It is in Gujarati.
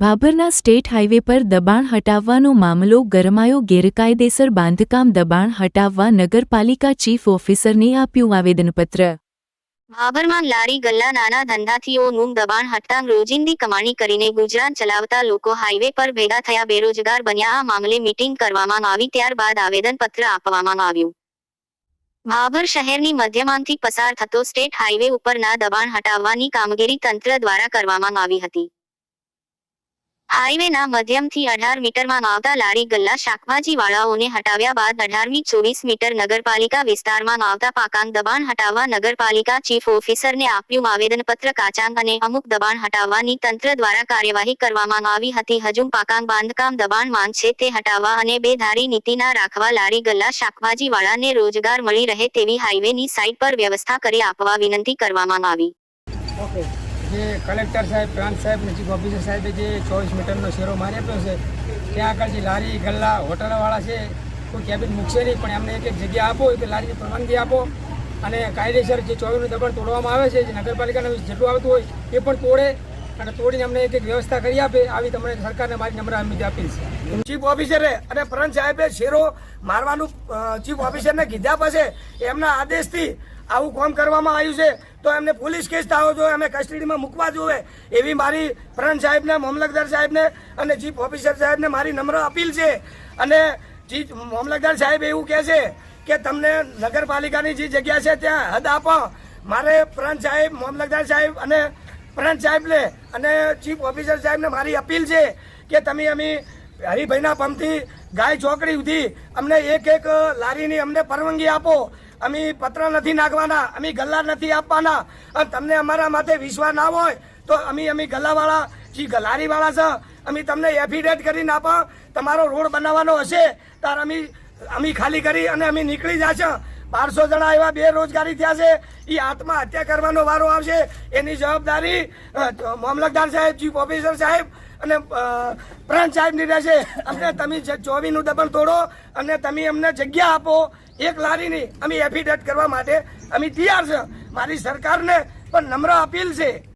ભાભરના સ્ટેટ હાઇવે પર દબાણ હટાવવાનો મામલો ગરમાયો ગેરકાયદેસર બાંધકામ દબાણ હટાવવા નગરપાલિકા ચીફ ઓફિસરને આપ્યું આવેદનપત્ર. ભાભરમાં લારી ગલ્લા નાના ધંધાથીઓનું દબાણ હટતા રોજિંદી કમાણી કરીને ગુજરાત ચલાવતા લોકો હાઇવે પર ભેગા થયા બેરોજગાર બન્યા. આ મામલે મીટિંગ કરવામાં આવી ત્યારબાદ આવેદનપત્ર આપવામાં આવ્યું. ભાભર શહેરની મધ્યમાંથી પસાર થતો સ્ટેટ હાઇવે ઉપરના દબાણ હટાવવાની કામગીરી તંત્ર દ્વારા કરવામાં આવી હતી. હાઈવેના મધ્યમથી અઢાર મીટરમાં આવતા લારી ગલ્લા શાકભાજી વાળાઓને હટાવ્યા બાદ અઢારમી ચોવીસ મીટર નગરપાલિકા વિસ્તારમાં આવતા પાકાંગ દબાણ હટાવવા નગરપાલિકા ચીફ ઓફિસરને આપ્યું આવેદનપત્ર કાચાંગ અને અમુક દબાણ હટાવવાની તંત્ર દ્વારા કાર્યવાહી કરવામાં આવી હતી. હજુ પાકાંગ બાંધકામ દબાણ માંગ છે તે હટાવવા અને બે ધારી નીતિ રાખવા લારી ગલ્લા શાકભાજી વાળાને રોજગાર મળી રહે તેવી હાઈવેની સાઇટ પર વ્યવસ્થા કરી આપવા વિનંતી કરવામાં આવી. જે કલેક્ટર સાહેબ, પ્રાંત સાહેબ, નજીક ઓફિસર સાહેબે જે ચોવીસ મીટરનો શેરો મારી આપ્યો છે, ત્યાં આગળ જે લારી, ગલ્લા, હોટલવાળા છે, કોઈ કેબિન મૂકશે નહીં, પણ એમને એક એક જગ્યા આપો કે લારીની પરવાનગી આપો. અને કાયદેસર જે ચોવીસનું દબાણ તોડવામાં આવે છે, જે નગરપાલિકાને જેટલું આવતું હોય, એ પણ તોડે અને તોડીને અમને એક એક વ્યવસ્થા કરી આપે, આવી તમને સરકારને મારી નમ્ર અમિત આપી છે ચીફ ઓફિસરે અને પ્રંત સાહેબે શેરો મારવાનું ચીફ ઓફિસરને કીધા પછી એમના આદેશથી આવું કામ કરવામાં આવ્યું છે. તો એમને પોલીસ કેસ થવો જોઈએ, અમે કસ્ટડીમાં મૂકવા જોઈએ. એવી મારી પ્રણ સાહેબને, મામલતદાર સાહેબને અને ચીફ ઓફિસર સાહેબને મારી નમ્ર અપીલ છે. અને ચીફ મામલતદાર સાહેબ એવું કહે છે કે તમને નગરપાલિકાની જે જગ્યા છે ત્યાં હદ આપો. મારે પ્રણ સાહેબ, મામલતદાર સાહેબ અને પ્રણ સાહેબને અને ચીફ ઓફિસર સાહેબને મારી અપીલ છે કે તમે અમે હરિભાઈના પંપથી ગાય ચોકડી સુધી અમને એક એક લારીની અમને પરવાનગી આપો. અમે પત્ર નથી નાખવાના, અમે ગલ્લા નથી આપવાના. અને તમને અમારા માથે વિશ્વાસ ના હોય, તો અમે અમે ગલ્લાવાળા જે ગલારીવાળા છે. અમે તમને એફિડેટ કરીને આપો. તમારો રોડ બનાવવાનો હશે ત્યારે અમે અમે ખાલી કરી અને અમે નીકળી જશે. બારસો જણા એવા બેરોજગારી થયા છે એ આત્મહત્યા કરવાનો વારો આવશે. એની જવાબદારી મામલતદાર સાહેબ, ચીફ ઓફિસર સાહેબ અને પ્રાંત સાહેબની રહેશે. અમને તમે ચોવીનું દબાણ તોડો અને તમે અમને જગ્યા આપો. એક લારીની અમે એફિડેટ કરવા માટે અમે તૈયાર છે. મારી સરકારને પણ નમ્ર અપીલ છે.